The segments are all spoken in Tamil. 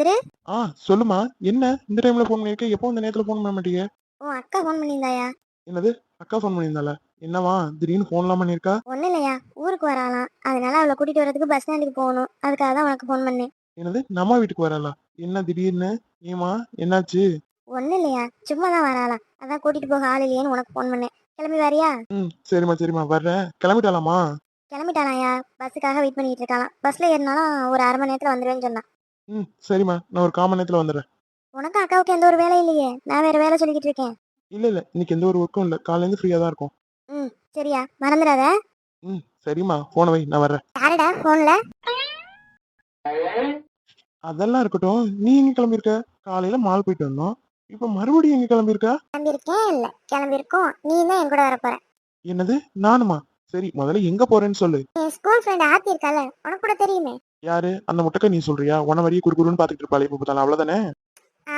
கதிரு ஆ சொல்லுமா. என்ன? இந்த டைம்ல ஃபோன் பண்ணிருக்க? எப்போ இந்த நேரத்துல ஃபோன் பண்ண மாட்டீங்க? உன் அக்கா ஃபோன் பண்ணியிருந்தாயா? என்னது? அக்கா ஃபோன் பண்ணியிருந்தால என்னவா? திடீர்னு ஃபோன்லாம் பண்ணிருக்கா ஒன்றும் இல்லையா. ஊருக்கு வராளாம். அதனால அவளை கூட்டிட்டு வரதுக்கு பஸ் ஸ்டாண்டுக்கு போகணும். அதுக்காக தான் உனக்கு ஃபோன் பண்ணேன். என்னது? நம்ம வீட்டுக்கு வரலா என்ன திடீர்னு? ஏமா என்னாச்சு? ஒன்றும் இல்லையா. சும்மா தான் வராளாம். அதான் கூட்டிட்டு போக ஆள் இல்லையேன்னு உனக்கு ஃபோன் பண்ணேன். கிளம்பி வரியா? ம் சரிம்மா சரிம்மா. வர்றேன். கிளம்பிட்டாலாமா கிளம்பிட்டானாயா பஸ்ஸுக்காக வெயிட் பண்ணிட்டு இருக்காளாம். பஸ்ல ஏறினாலும் ஒரு அரை மணி நேரத்துல வந்துருவேன்னு சொன்னான். ம் சரிம்மா. நான் ஒரு காமன் நேரத்துல வந்துடுறேன். உனக்கு அக்காவுக்கு எந்த ஒரு வேலை இல்லையே. நான் வேற வேலை சொல்லிக்கிட்டு இருக்கேன். இல்ல இல்ல. இன்னைக்கு எந்த ஒரு ஒர்க்கும் இல்ல. காலையில இருந்து ஃப்ரீயா தான் இருக்கும். ம் சரியா. மறந்துடாத. ம் சரிம்மா. போன வை. நான் வர்றேன். யாருடா? ஃபோன்ல அதெல்லாம் இருக்கட்டும். நீ எங்க கிளம்பியிருக்க? காலையில மால் போயிட்டு வந்தோம். இப்ப மறுபடியும் எங்க கிளம்பியிருக்க? கிளம்பியிருக்கேன் இல்ல. கிளம்பியிருக்கோம். நீ தான் என் கூட வர போற. என்னது? நானுமா? சரி முதல்ல எங்க போறேன்னு சொல்லு. என் ஸ்கூல் ஃப்ரெண்ட் ஆத்தி இருக்கால உனக்கு கூட தெரியுமே. யாரு? அந்த முட்டைக்க நீ சொல்றியா? உன வரைய குறுகுறுன்னு பாத்துட்டு இருப்பாளே இப்ப பார்த்தாலும். அவ்வளவுதானே?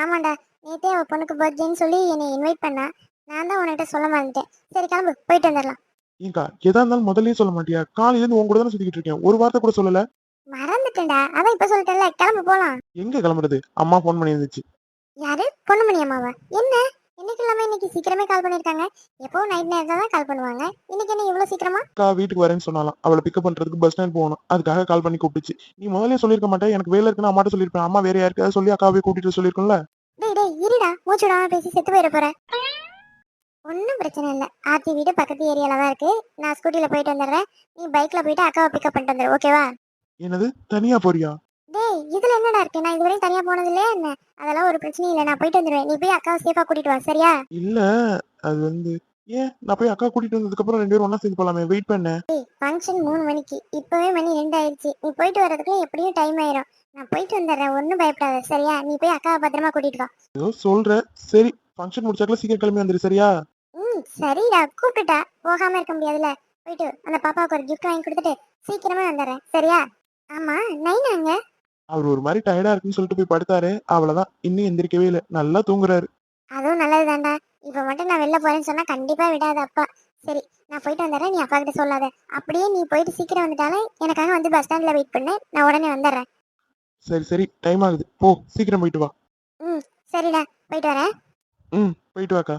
ஆமாண்டா நேத்தே அவ பொண்ணுக்கு பர்த்டேன்னு சொல்லி என்னை இன்வைட் பண்ணா. நான் தான் உன்கிட்ட சொல்ல மறந்துட்டேன். சரி கிளம்பு போயிட்டு வந்துடலாம். ஏங்கா எதா இருந்தாலும் முதல்லயே சொல்ல மாட்டியா? காலையில இருந்து உன் கூட தானே சுத்திக்கிட்டு இருக்கேன். ஒரு வார்த்தை கூட சொல்லல. மறந்துட்டேன்டா. அதான் இப்ப சொல்லிட்டேன்ல கிளம்பு போலாம். எங்க கிளம்புறது? அம்மா போன் பண்ணி இருந்துச்சு யாரு? பொண்ணுமணி அம்மாவா? என்ன? இன்னைக்கு இல்லாம இன்னைக்கு சீக்கிரமே கால் பண்ணிருக்காங்க. எப்பவும் நைட் நேரத்துல தான் கால் பண்ணுவாங்க. இன்னைக்கு என்ன இவ்வளவு சீக்கிரமா? அக்கா வீட்டுக்கு வரேன்னு சொன்னாலாம். அவளை பிக்கப் பண்றதுக்கு பஸ் ஸ்டாண்ட் போகணும். அதுக்காக கால் பண்ணி கூப்பிட்டுச்சு. நீ முதல்ல சொல்லிருக்க மாட்டேன் எனக்கு வேலை இருக்குன்னு அம்மாட்ட சொல்லிருப்பேன் அம்மா வேற யாருக்காவது சொல்லி அக்காவே கூட்டிட்டு சொல்லிருக்கோம்ல டேய் டேய் இருடா. மூச்சு விடாம பேசி செத்து போயிட போற. ஒன்றும் பிரச்சனை இல்லை. ஆர்த்தி வீடு பக்கத்து ஏரியால தான் இருக்கு. நான் ஸ்கூட்டில போயிட்டு வந்துடுறேன். நீ பைக்ல போயிட்டு அக்காவை பிக்கப் பண்ணிட்டு வந்துடு. ஓகேவா என்னது? தனியா போறியா? டேய் இதுல என்னடா இருக்கு? நான் இதுவரையும் தனியா போனது இல்லையா என்ன? அதெல்லாம் ஒரு பிரச்சனையும் இல்லை. நான் போயிட்டு வந்துடுவேன் நீ போய் அக்காவை சேஃபா கூட்டிட்டு வா சரியா? இல்ல அது வந்து ஏன்? நான் போய் அக்கா கூட்டிட்டு வந்ததுக்கு அப்புறம் ரெண்டு பேரும் ஒண்ணா சேர்ந்து போலாமே. வெயிட் பண்ண. டேய் ஃபங்க்ஷன் மூணு மணிக்கு. இப்பவே மணி ரெண்டு ஆயிடுச்சு. நீ போயிட்டு வர்றதுக்குள்ள எப்படியும் டைம் ஆயிரும். நான் போயிட்டு வந்துடுறேன். ஒன்றும் பயப்படாத சரியா? நீ போய் அக்காவை பத்திரமா கூட்டிட்டு வா. ஏதோ சொல்ற. சரி ஃபங்க்ஷன் முடிச்சாக்கல சீக்கிரம் கிளம்பி வந்துரு சரியா? ம் சரிடா. கூப்பிட்டுட்டா. போகாம இருக்க முடியாதுல்ல. போயிட்டு அந்த பாப்பாவுக்கு ஒரு gift வாங்கி கொடுத்துட்டு சீக்கிரமே வந்துடுறேன் சரியா? ஆமா நைனாங்க அவர் ஒரு மாதிரி டயர்டா இருக்குன்னு சொல்லிட்டு போய் படுத்தாரு. அவ்வளவுதான். இன்னும் எந்திரிக்கவே இல்லை. நல்லா தூங்குறாரு. அதுவும் நல்லதுதான்டா. இப்ப மட்டும் நான் வெளில போறேன்னு சொன்னா கண்டிப்பா விடாத அப்பா. சரி நான் போயிட்டு வந்துடுறேன். நீ அப்பா கிட்ட சொல்லாத. அப்படியே நீ போயிட்டு சீக்கிரம் வந்துட்டாலும் எனக்காக வந்து பஸ் ஸ்டாண்ட்ல வெயிட் பண்ணு. நான் உடனே வந்துடுறேன். சரி சரி. டைம் ஆகுது. போ சீக்கிரம் போயிட்டு வா. ம் சரிடா. போயிட்டு வரேன். ம் போயிட்டு வாக்கா.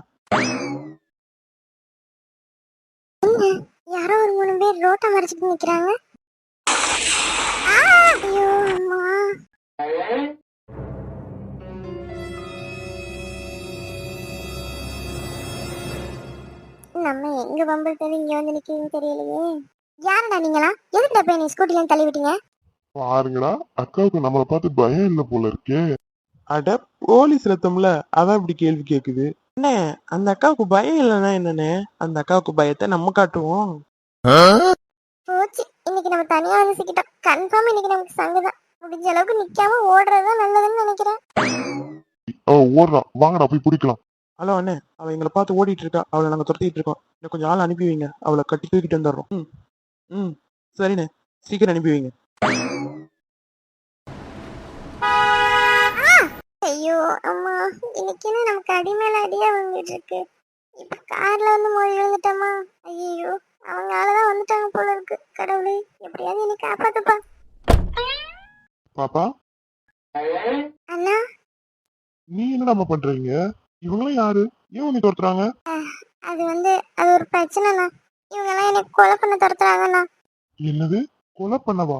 யாரோ ஒரு மூணு பேர் ரோட்டை மறைச்சிட்டு நிக்கிறாங்க. ஆ! ஐயோ அம்மா நம்ம எங்க பம்பல் தேடி இங்க வந்து நிக்கிறீங்கன்னு தெரியலையே. யாருடா நீங்களா எதுக்குடா போய் நீ ஸ்கூட்டில தள்ளி விட்டீங்க பாருங்கடா அக்காவுக்கு நம்மளை பார்த்து பயம் இல்ல போல இருக்கே. அட போலீஸ் ரத்தம்ல? அதான் இப்படி கேள்வி கேக்குது. என்ன அந்த அக்காவுக்கு பயம் இல்லைன்னா என்னன்னு அந்த அக்காவுக்கு பயத்தை நம்ம காட்டுவோம். போச்சு. இன்னைக்கு நம்ம தனியா வந்து சிக்கிட்டோம். கன்ஃபார்ம் இன்னைக்கு நமக்கு சங்குதான். முடிஞ்ச அளவுக்கு நிக்காம ஓடுறதுதான் நல்லதுன்னு நினைக்கிறேன். அவ ஓடுறான். வாங்கடா போய் பிடிக்கலாம். ஹலோ அண்ணே அவ எங்களை பார்த்து ஓடிட்டு இருக்கா. அவளை நாங்க துரத்திட்டு இருக்கோம். இன்னும் கொஞ்சம் ஆள் அனுப்பி வைங்க. அவளை கட்டி தூக்கிட்டு வந்துடுறோம். ம் ம். சரிண்ணே சீக்கிரம் அனுப்பி வைங்க. ஐயோ அம்மா. இன்னைக்கு என்ன நமக்கு அடி மேல அடியா வந்துட்டு இருக்கு. இப்ப கார்ல வந்து மொழி விழுந்துட்டோமா? ஐயோ அவங்களாலதான் வந்துட்டாங்க போல இருக்கு. கடவுளே எப்படியாவது என்னை காப்பாத்துப்பா. பாப்பா? அண்ணா? நீ என்னடாம பண்றீங்க? இவங்களாம் யாரு? ஏன் உன்னை துரத்துறாங்க? அது வந்து அது ஒரு பிரச்சனைண்ணா. இவங்கெல்லாம் என்னை கொலை பண்ண துரத்துறாங்கண்ணா. என்னது? கொலை பண்ணவா?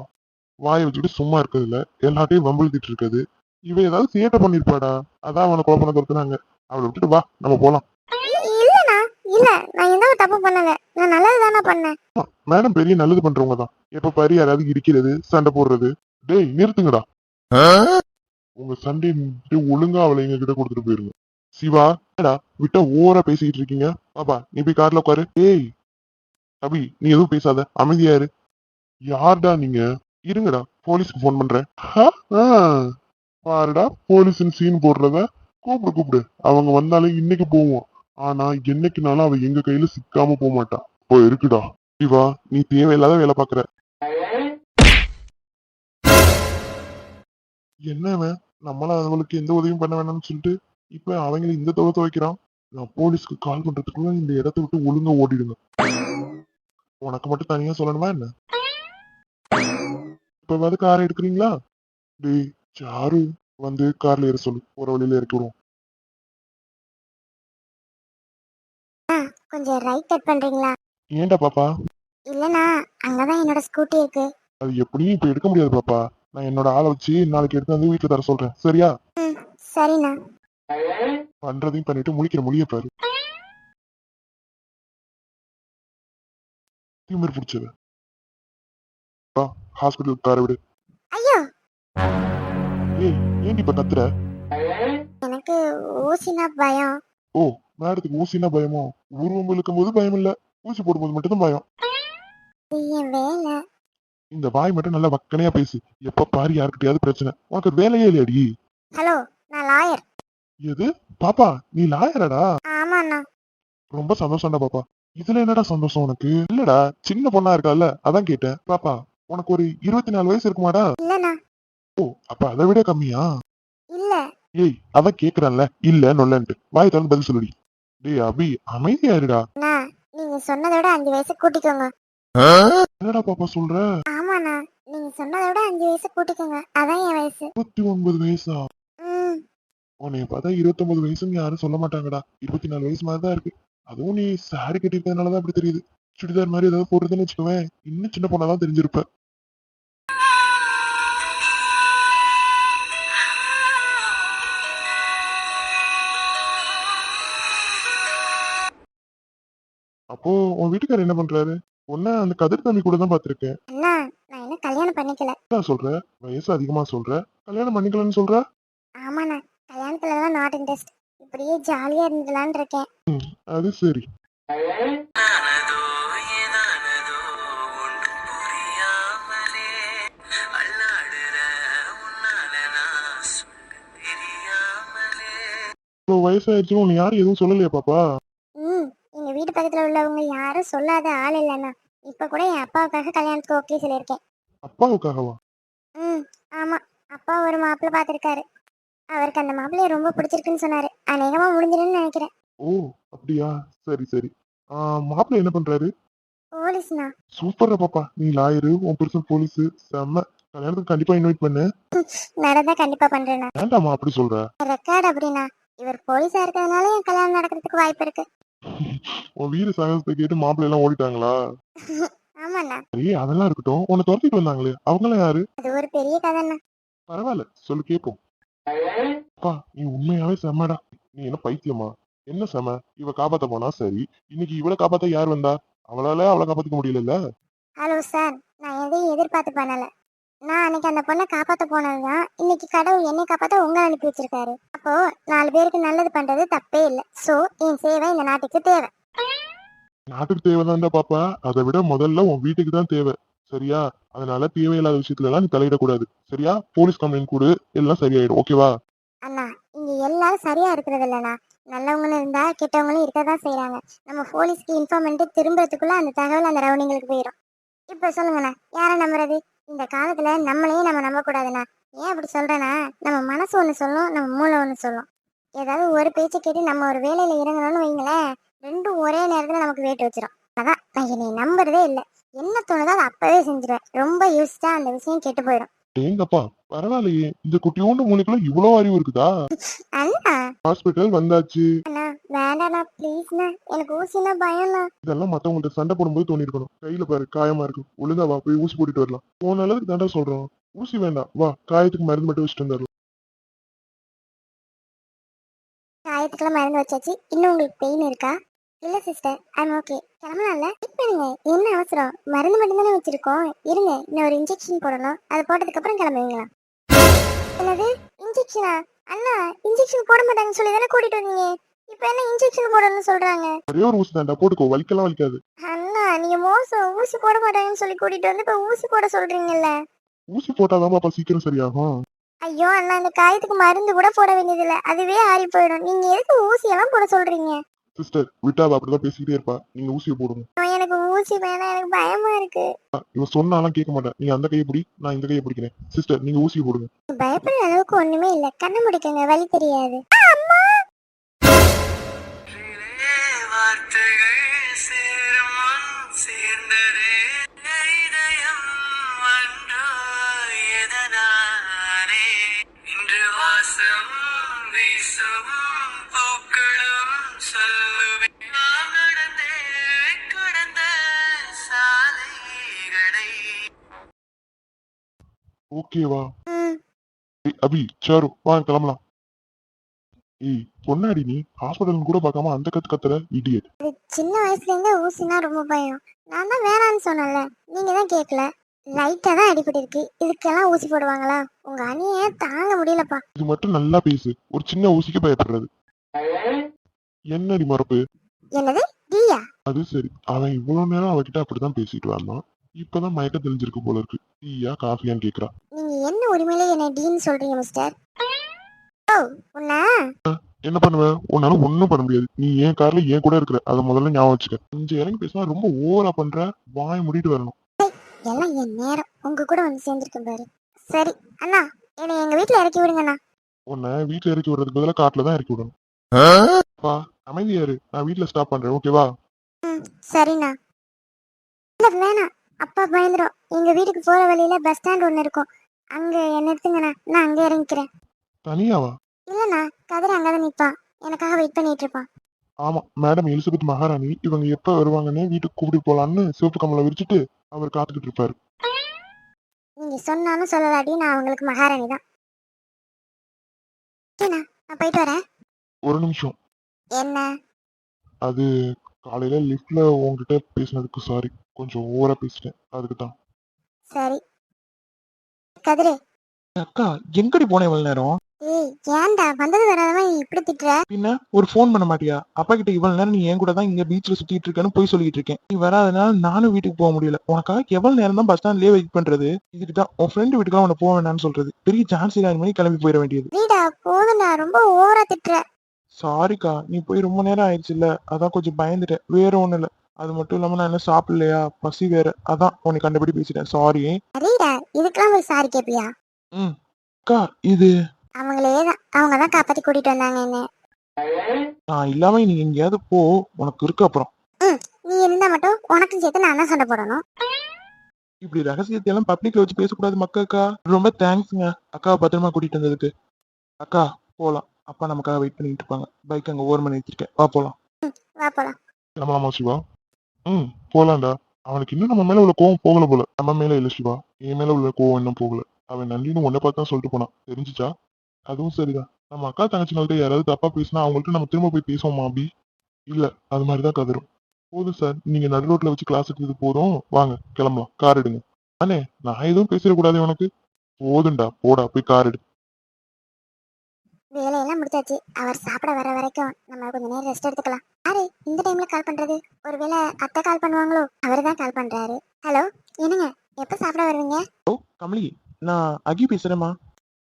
வாயை வச்சுட்டு சும்மா இருக்கிறதுல எல்லாத்தையும் வம்பிழுத்திட்டு இருக்குது இவ ஏதாவது சேட்டை பண்ணிருப்பாடா? அதான் அவனை கொலை பண்ண துரத்துனாங்க. அவளை விட்டுட்டு வா நம்ம போலாம். இல்ல நான் எந்த ஒரு தப்பு பண்ணல. நான் நல்லது பண்ணேன். மேடம் பெரிய நல்லது பண்றவங்க தான். எப்ப பாரு யாராவது இருக்கிறது சண்டை போடுறது? டேய் நிறுத்துங்கடா. உங்க சண்டை ஒழுங்கா அவளை எங்க கிட்ட கொடுத்துட்டு போயிருங்க. சிவா என்னடா விட்டா ஓரா பேசிக்கிட்டு இருக்கீங்க? பாப்பா நீ போய் கார்ல உட்காரு. ஏய் அபி நீ எதுவும் பேசாத. அமைதியா இரு. யார்டா நீங்க? இருங்கடா போலீஸ்க்கு ஃபோன் பண்றேன். பாருடா போலீஸ்னு சீன் போடுறத. கூப்பிடு கூப்பிடு. அவங்க வந்தாலே இன்னைக்கு போவோம். ஆனா என்னைக்குனாலும் அவ எங்க கையில சிக்காம போக மாட்டா. இப்போ இருக்குடா. சிவா நீ தேவையில்லாத வேலை பாக்குற. என்னவன் நம்மள அவளுக்கு எந்த உதவியும் பண்ண வேணாம்னு சொல்லிட்டு இப்ப அவங்கள இந்த தொகை துவைக்கிறான் நான் போலீஸ்க்கு கால் பண்றதுக்குள்ள இந்த இடத்த விட்டு ஒழுங்கா ஓடிடுங்க உனக்கு மட்டும் தனியா சொல்லணுமா என்ன? இப்ப வந்து கார் எடுக்கிறீங்களா? டேய் சாரு வந்து கார்ல ஏற சொல்லு. ஒரு வழியில இறக்கி விடுவோம். கொஞ்சம் ரைட் கட் பண்றீங்களா? ஏன்டா பாப்பா? இல்லனா அங்கதான் என்னோட ஸ்கூட்டி இருக்கு. அது எப்படியும் இப்ப எடுக்க முடியாது பாப்பா. நான் என்னோட ஆளை வச்சு நாளைக்கு எடுத்து வந்து வீட்டுல தர சொல்றேன். சரியா? சரிண்ணா. பண்றதையும் பண்ணிட்டு முழிக்கிற மொழிய பாரு. திமிர் பிடிச்சது. வா ஹாஸ்பிட்டல் கார விடு. ஐயோ! ஏய் ஏன்டி இப்ப கத்துற? எனக்கு ஊசினா பயம். ஓ மேடத்துக்கு ஊசினா பயமோ? உருவம் இழுக்கும் போது பயம் இல்ல ஊசி போடும்போது மட்டும்தான் பயம். இந்த வாய் மட்டும் நல்லா வக்கனையா பேசு. எப்ப பாரு யாருக்கிட்டயாவது பிரச்சனை. உனக்கு வேலையே இல்லையாடி? ஹலோ நான் லாயர். எது? பாப்பா நீ லாயரடா? ஆமாண்ணா. ரொம்ப சந்தோஷம்டா பாப்பா. இதுல என்னடா சந்தோஷம் உனக்கு? இல்லடா சின்ன பொண்ணா இருக்கால அதான் கேட்டேன். பாப்பா உனக்கு ஒரு இருபத்தி நாலு வயசு இருக்குமாடா? ஓ அப்ப அதை விட கம்மியா? இல்ல. ஏய் அதான் கேக்குறான்ல இல்ல நொல்லன்ட்டு வாய் திறந்து பதில் சொல்லுடி. டேய் அபி அமைதியா இருடா. நீங்க சொன்னதை விட அஞ்சு வயசு கூட்டிக்கோங்க. என்னடா பாப்பா சொல்ற? ஆமாண்ணா நீங்க சொன்னதை விட அஞ்சு வயசு கூட்டிக்கோங்க. அதான் என் வயசு. இருபத்தி ஒன்பது வயசா உன்னைய பார்த்தா இருபத்தொன்பது வயசுன்னு யாரும் சொல்ல மாட்டாங்கடா. இருபத்தி நாலு வயசு மாதிரி தான் இருக்கு. அதுவும் நீ சாரி கட்டிருக்கிறதுனாலதான் அப்படி தெரியுது. சுடிதார் மாதிரி ஏதாவது போடுறதுன்னு வச்சுக்கோவேன். இன்னும் சின்ன பொண்ணா தான் அப்போ உன் வீட்டுக்காரர் என்ன பண்றாரு? உன்ன அந்த கதிர் தம்பி கூட தான் பாத்திருக்கேன் அண்ணா நான் இன்னும் கல்யாணம் பண்ணிக்கல. என்ன சொல்ற? வயசு அதிகமா சொல்ற? கல்யாணம் பண்ணிக்கலாம்னு சொல்ற? ஆமாண்ணா கல்யாணத்துல எல்லாம் நாட் இன்ட்ரெஸ்ட் இப்படியே ஜாலியா இருந்துடலான்னு இருக்கேன். அது சரி. நான் வயசாயிடுச்சு உன்னை யாரும் எதுவும் சொல்லலையா பாப்பா? வீட்டு பக்கத்துல உள்ளவங்க யாரும் சொல்லாத ஆள் இல்லைண்ணா. இப்ப கூட என் அப்பாவுக்காக கல்யாணத்துக்கு ஓகே சொல்லியிருக்கேன். அப்பாவுக்காகவா? ம் ஆமா. அப்பா ஒரு மாப்பிள்ளை பார்த்திருக்காரு. அவருக்கு அந்த மாப்பிள்ளைய ரொம்ப பிடிச்சிருக்குன்னு சொன்னாரு. அநேகமா முடிஞ்சிருன்னு நினைக்கிறேன். ஓ அப்படியா? சரி சரி. ஆஹ் மாப்பிள்ளை என்ன பண்றாரு? போலீஸ்ண்ணா. சூப்பரா பாப்பா. நீ லாயரு உன் பெருசன் போலீஸ். செம்ம. கல்யாணத்துக்கு கண்டிப்பா இன்வைட் பண்ணு. நடந்தா கண்டிப்பா பண்றேண்ணா. ஏன்டாமா அப்படி சொல்ற. ரெக்கார்ட் அப்படின்னா இவர் போலீஸா இருக்கிறதுனால என் கல்யாணம் நடக்கிறதுக்கு வாய்ப்பு இருக்கு. உன் வீர சாகசத்தை கேட்டு மாப்பிள்ளை எல்லாம் ஓடிட்டாங்களா? ஆமாண்ணா. சரி அதெல்லாம் இருக்கட்டும். உன்னை துரத்திட்டு வந்தாங்களே. அவங்களாம் யாரு? அது ஒரு பெரிய கதைண்ணா. பரவாயில்ல. சொல்லு கேப்போம். அப்பா நீ உண்மையாவே செம்மடா. நீ என்ன பைத்தியமா? என்ன செம? இவ காப்பாத்த போனா சரி. இன்னைக்கு இவளை காப்பாத்த யார் வந்தா? அவளால அவளை காப்பாத்திக்க முடியல ஹலோ சார் நான் எதையும் எதிர்பார்த்து பண்ணல. நான் அன்னைக்கு அந்த பொண்ணை காப்பாத்த போனதுதான். இன்னைக்கு கடவுள் என்னை காப்பாத்த உங்களை அனுப்பி வச்சிருக்காரு. அப்போ நாலு பேருக்கு நல்லது பண்றது தப்பே இல்லை. சோ என் சேவை இந்த நாட்டுக்கு தேவை. நாட்டுக்கு தேவைதான்டா பாப்பா. அதை விட முதல்ல உன் வீட்டுக்கு தான் தேவை. சரியா? அதனால தேவையில்லாத விஷயத்துல எல்லாம் நீ தலையிடக்கூடாது. சரியா? போலீஸ் கம்ப்ளைண்ட் கொடு. எல்லாம் சரியாயிடும். ஓகேவா? அண்ணா இங்க எல்லாரும் சரியா இருக்கிறது இல்லண்ணா. நல்லவங்களும் இருந்தா கெட்டவங்களும் இருக்கதான் செய்றாங்க. நம்ம போலீஸ்க்கு இன்ஃபார்ம் பண்ணிட்டு திரும்புறதுக்குள்ள அந்த தகவல் அந்த ரவுண்டிங்களுக்கு போயிடும் இப்ப சொல்லுங்கண்ணா யாரை நம்புறது? இந்த காலத்துல நம்மளையே நம்ம நம்ப கூடாதுண்ணா ஏன் அப்படி சொல்றேன்னா நம்ம மனசு ஒண்ணு சொல்லும் நம்ம மூளை ஒண்ணு சொல்லும். ஏதாவது ஒரு பேச்சை கேட்டு நம்ம ஒரு வேலையில இறங்கணும்னு வைங்களேன் ரெண்டும் ஒரே நேரத்துல நமக்கு வேட்டு வச்சிரும். அதான் நான் என்னை நம்புறதே இல்லை. என்ன தோணுதோ அதை அப்பவே செஞ்சிருவேன். ரொம்ப யோசிச்சா அந்த விஷயம் கெட்டு போயிடும். ஏங்கப்பா பரவாயில்லையே. இந்த குட்டியோண்டு மூளைக்குள்ள இவ்வளவு அறிவு இருக்குதா? ஹாஸ்பிட்டல் வந்தாச்சு. அண்ணா வேண்டாண்ணா ப்ளீஸ்ண்ணா எனக்கு ஊசினா பயம்ண்ணா. இதெல்லாம் மத்தவங்கள்ட்ட சண்டை போடும்போது தோணி இருக்கணும் கையில பாரு காயமா இருக்கு. ஒழுங்கா வா போய் ஊசி போட்டுட்டு வரலாம். போன அளவுக்கு தாண்டா சொல்றோம். ஊசி வேண்டாம். வா காயத்துக்கு மருந்து மட்டும் வச்சுட்டு வந்துடலாம். காயத்துக்கெல்லாம் மருந்து வச்சாச்சு. இன்னும் உங்களுக்கு பெயின் இருக்கா? இல்ல சிஸ்டர் ஐம் ஓகே கிளம்பலாம்ல? வெயிட் பண்ணுங்க. என்ன அவசரம்? மருந்து மட்டும் தானே வச்சிருக்கோம். இருங்க இன்னும் ஒரு இன்ஜெக்ஷன் போடணும் அது போட்டதுக்கு அப்புறம் கிளம்புவீங்களா? என்னது? இன்ஜெக்ஷனா அண்ணா இன்ஜெக்ஷன் போட மாட்டாங்கன்னு சொல்லி தானே கூட்டிட்டு வந்தீங்க? இப்போ என்ன இன்ஜெக்ஷன் போடணும்னு சொல்றாங்க? ஒரே ஒரு ஊசி தாண்டா போட்டுக்கோ வலிக்கலாம் வலிக்காது. அண்ணா நீங்க மோசம். ஊசி போட மாட்டாங்கன்னு சொல்லி கூட்டிட்டு வந்து இப்ப ஊசி போட சொல்றீங்கல்ல? ஊசி போட்டாதான் பாப்பா சீக்கிரம் சரியாகும். ஐயோ அண்ணா இந்த காயத்துக்கு மருந்து கூட போட வேண்டியதில்ல. அதுவே ஆறி போயிடும். நீங்க எதுக்கு ஊசி எல்லாம் போட சொல்றீங்க? சிஸ்டர் விட்டா அவ அப்படிதான் பேசிக்கிட்டே இருப்பா. நீங்க ஊசியை போடுங்க ஐயோ, எனக்கு ஊசி வேணாம். எனக்கு பயமா இருக்கு. இவன் சொன்னாலாம் கேட்க மாட்டேன். நீங்க அந்த கையை பிடி நான் இந்த கையை பிடிக்கிறேன். சிஸ்டர் நீங்க ஊசியை போடுங்க. பயப்படுற அளவுக்கு ஒண்ணுமே இல்ல. கண்ணை முடிக்கங்க வலி தெரியாது. சேர்ந்ததே. இதயம் ஒன்றோ எதனாரே இன்று வாசம் வீசும் பூக்களும் சொல்லுவே நடந்தே கடந்த சாலைகளை. ஓகேவா அபி சாரு வாங்க கிளம்பலாம். ஏய் பொன்னாடி நீ ஹாஸ்பிட்டல் கூட பார்க்காம அந்த கத்து கத்துற இடியட் சின்ன வயசுல இருந்தே ஊசினா ரொம்ப பயம். நான் தான் வேணான்னு சொன்னேன்ல. நீங்க தான் கேட்கல. லைட்டா தான் அடிபட்டு இருக்கு. இதுக்கெல்லாம் ஊசி போடுவாங்களா? உங்க அணியை தாங்க முடியலப்பா. இது மட்டும் நல்லா பேசு. ஒரு சின்ன ஊசிக்கு பயப்படுறது. என்னடி மறப்பு என்னது? டீயா? அது சரி. அவன் இவ்வளவு நேரம் அவகிட்ட அப்படிதான் பேசிட்டு வந்தான். இப்பதான் மயக்கம் தெளிஞ்சிருக்கு போல இருக்கு. டீயா காஃபியான்னு கேக்குறா. நீங்க என்ன உரிமையில என்ன டீன்னு சொல்றீங்க மிஸ்டர் ஓ உன்ன? என்ன பண்ணுவ? உன்னால ஒண்ணும் பண்ண முடியாது. நீ என் கார்ல ஏன் கூட இருக்கிற. அதை முதல்ல ஞாபகம் வச்சுக்க. கொஞ்சம் இறங்கி பேசினா ரொம்ப ஓவரா பண்ற. வாய் மூடிட்டு வரணும். எல்லாம் என் நேரம். உங்க கூட வந்து சேர்ந்துருக்கேன் பாரு. சரி அண்ணா என்னை எங்க வீட்ல இறக்கி விடுங்கண்ணா உன்னை வீட்டுல இறக்கி விடுறதுக்கு பதிலா காட்டுல தான் இறக்கி விடணும். பா அமைதியா இரு. நான் வீட்டுல ஸ்டாப் பண்றேன். ஓகேவா சரிண்ணா. இல்ல வேணாம். அப்பா பயந்துரும். எங்க வீட்டுக்கு போற வழியில பஸ் ஸ்டாண்ட் ஒண்ணு இருக்கும். அங்க என்ன எடுத்துங்கண்ணா நான் அங்க இறங்கிக்கிறேன். தனியாவா இல்லண்ணா கதிர அங்கதான் நிப்பான். எனக்காக வெயிட் பண்ணிட்டு இருப்பான் ஆமா மேடம் எலிசபெத் மகாராணி இவங்க எப்ப வருவாங்கன்னு வீட்டுக்கு கூப்பிட்டு போலான்னு சிவப்பு கமலை விரிச்சிட்டு அவர் காத்துக்கிட்டு இருப்பாரு. நீங்க சொன்னாலும் சொல்லலாட்டி நான் அவங்களுக்கு மகாராணி தான். சரிண்ணா நான் போயிட்டு வரேன். ஒரு நிமிஷம். என்ன? அது காலையில லிஃப்ட்ல உங்ககிட்ட பேசினதுக்கு சாரி கொஞ்சம் ஓவரா பேசிட்டேன். அதுக்கு தான். சரி. கதிரே. அக்கா எங்கடி போன இவ்வளவு நேரம்? ஏய் ஏன்டா? வந்தது வராதவன் இப்படி திட்டுற? பின்ன ஒரு ஃபோன் பண்ண மாட்டியா? அப்பா கிட்ட இவ்வளவு நேரம் நீ என் கூட தான் இங்க பீச்ல சுத்திட்டு இருக்கேன்னு போய் சொல்லிட்டு இருக்கேன். நீ வராதனால நானும் வீட்டுக்கு போக முடியல. உனக்காக எவ்வளவு நேரம் தான் பஸ் ஸ்டாண்ட்லயே வெயிட் பண்றது? இதுக்கு தான் உன் ஃப்ரெண்டு வீட்டுக்குலாம் உன்னை போக வேணாம்னு சொல்றது. பெரிய சான்ஸ் இல்லாத மாதிரி கிளம்பி போயிட வேண்டியது. வீடா? போதும்டா ரொம்ப ஓவரா திட்டுற. சாரிக்கா நீ போய் ரொம்ப நேரம் ஆயிடுச்சுல்ல. அதான் கொஞ்சம் பயந்துட்டேன். வேற ஒண்ணும் இல்ல. அது மட்டும் இல்லாம நான் என்ன சாப்பிடலையா? பசி வேற. அதான் உன்னை கண்டபடி பேசிட்டேன். சாரி சரிடா இதுக்கெல்லாம் போய் சாரி கேப்பியா? ம். அக்கா இது அவங்களே தான் அவங்க தான் காப்பாத்தி கூட்டிட்டு வந்தாங்க என்ன. நான் இல்லாம நீ எங்கேயாவது போ. உனக்கு இருக்கு அப்புறம். நீ இருந்தா மட்டும் உனக்கும் சேர்த்து நான் தான் சண்டை போடணும். இப்படி ரகசியத்தை எல்லாம் பப்ளிக்ல வச்சு பேசக்கூடாது மக்கா ரொம்ப தேங்க்ஸ்ங்க அக்காவை பத்திரமா கூட்டிட்டு வந்ததுக்கு. அக்கா போலாம். அப்பா நமக்காக வெயிட் பண்ணிட்டு இருப்பாங்க. பைக் அங்க ஓரம் பண்ணி வச்சிருக்கேன் வா போலாம். வா போலாம். கிளம்பலாமா சிவா. ம் போலாம்டா. அவனுக்கு இன்னும் நம்ம மேல உள்ள கோவம் போகல போல. நம்ம மேல இல்ல சிவா. என் மேல உள்ள கோவம் இன்னும் போகல. அவன் நன்றின்னு உன்னை பார்த்து சொல்லிட்டு போனான். தெரிஞ்சுச்சா? அதுவும் சரிதான். நம்ம அக்கா தங்கச்சிங்கள்ட்ட யாராவது தப்பா பேசினா அவங்கள்ட்ட நம்ம திரும்ப போய் பேசுவோமா அபி? இல்ல அது மாதிரிதான் கதரும். போதும் சார் நீங்க நடு ரோட்ல வச்சு கிளாஸ் எடுத்தது போதும். வாங்க கிளம்பலாம். கார் எடுங்க. அண்ணே நான் எதுவும் பேசிடக்கூடாது உனக்கு? போதும்டா போடா போய் கார் எடு. வேலையெல்லாம் முடிச்சாச்சு. அவர் சாப்பிட வர வரைக்கும் நம்ம கொஞ்ச நேரம் ரெஸ்ட் எடுத்துக்கலாம். யாரு இந்த டைம்ல கால் பண்றது? ஒருவேளை அத்தை கால் பண்ணுவாங்களோ? அவரு தான் கால் பண்றாரு. ஹலோ என்னங்க? எப்ப சாப்பிட வருவீங்க? கமலி நான் அகி பேசுறேம்மா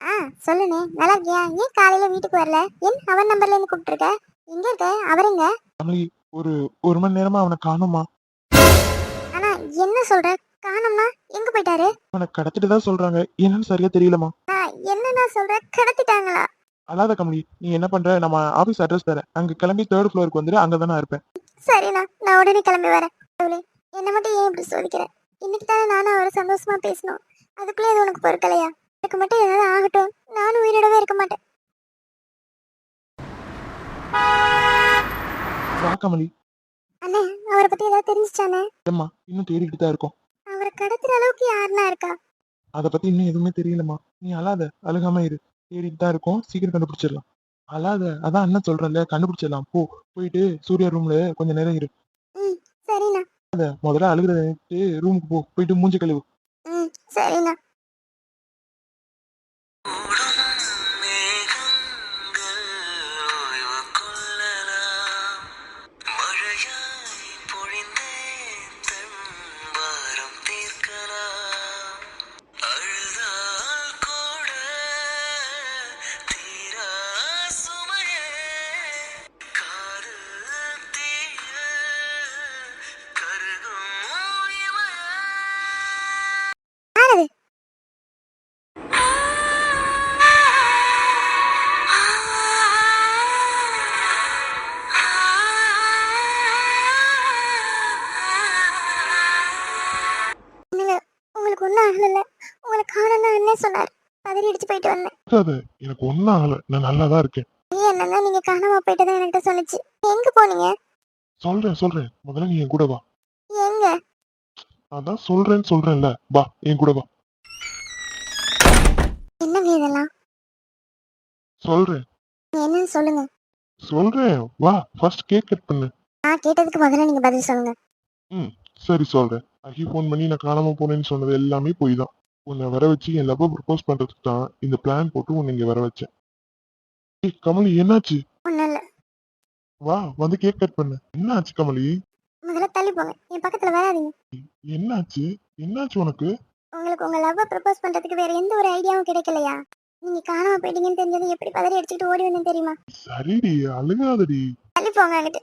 ஆ சொல்லுண்ணே. நல்லா இருக்கியா? ஏன் காலையில வீட்டுக்கு வரல? ஏன் அவன் நம்பர்ல இருந்து கூப்பிட்டுருக்க? எங்க இருக்க? அவருங்க கமலி ஒரு ஒரு மணி நேரமா அவனை காணுமா? ஆனா என்ன சொல்ற? காணோம்னா எங்க போயிட்டாரு? அவனை கடத்திட்டு தான் சொல்றாங்க. என்னன்னு சரியா தெரியலமா ஆ, என்னண்ணா சொல்ற? கடத்திட்டாங்களா? அல்லாத கமலி நீ என்ன பண்ற? நம்ம ஆபீஸ் அட்ரஸ் தரேன். அங்க கிளம்பி தேர்ட் ஃப்ளோருக்கு வந்துட்டு அங்க தானே இருப்பேன். சரிண்ணா நான் உடனே கிளம்பி வரேன். என்னை மட்டும் ஏன் இப்படி சோதிக்கிற? இன்னைக்கு தானே நானும் அவரை சந்தோஷமா பேசணும். அதுக்குள்ளே அது உனக்கு பொறுக்கலையா? எனக்கு மட்டும் ஏதாவது ஆகட்டும். நானும் உயிரோடவே இருக்க மாட்டேன். வா கமலி. அண்ணே அவரை பத்தி ஏதாவது தெரிஞ்சுச்சானே இல்லம்மா இன்னும் தேடிக்கிட்டு தான் இருக்கோம். அவரை கடத்துற அளவுக்கு யாருன்னா இருக்கா? அதை பத்தி இன்னும் எதுவுமே தெரியலம்மா. நீ அழாத அழுகாம இரு. தேடிட்டு தான் இருக்கோம். சீக்கிரம் கண்டுபிடிச்சிடலாம். அழாத அதான் அண்ணன் சொல்றேன்ல கண்டுபிடிச்சிடலாம். போ போயிட்டு சூர்யா ரூம்ல கொஞ்ச நேரம் இரு. ம் சரிண்ணா. அத முதல்ல அழுகிறத ரூமுக்கு போ. போயிட்டு மூஞ்சி கழுவு. ம் சரிண்ணா. அத எனக்கு ஒன்னும் ஆகல. நான் நல்லா தான் இருக்கேன் என்னன்னா நீங்க காணாம போயிட்டதா என்கிட்ட சொன்னுச்சு எங்க போனீங்க? சொல்றேன் சொல்றேன். முதல்ல நீ என் கூட வா. எங்க? அதான் சொல்றேன்னு சொல்றேன்ல. வா என் கூட வா. என்னங்க இதெல்லாம்? சொல்றேன். என்னன்னு சொல்லுங்க. சொல்றேன். வா ஃபர்ஸ்ட் கேக் கட் பண்ணு. நான் கேட்டதுக்கு முதல்ல நீங்க பதில் சொல்லுங்க. சரி சொல்றேன். அகி ஃபோன் பண்ணி நான் காணாம போனேன்னு சொன்னது எல்லாமே பொய் தான் உன்னை வர வச்சு என் லவ் ப்ரப்போஸ் பண்றதுக்கு தான் இந்த பிளான் போட்டு உன்னை இங்க வர வச்சேன். ஏய் கமலி என்னாச்சு? வா வந்து கேக் கட் பண்ணு. என்னாச்சு கமலி? முதல்ல தள்ளி போங்க. என் பக்கத்துல வராதீங்க. என்னாச்சு? என்னாச்சு உனக்கு? உங்களுக்கு உங்க லவ் ப்ரப்போஸ் பண்றதுக்கு வேற எந்த ஒரு ஐடியாவும் கிடைக்கலையா? நீங்க காணாம போயிட்டீங்கன்னு தெரிஞ்சது எப்படி பதறி அடிச்சுட்டு ஓடி வந்தேன் தெரியுமா? சரிடி அழுகாதடி. தள்ளி போங்க அங்கிட்டு.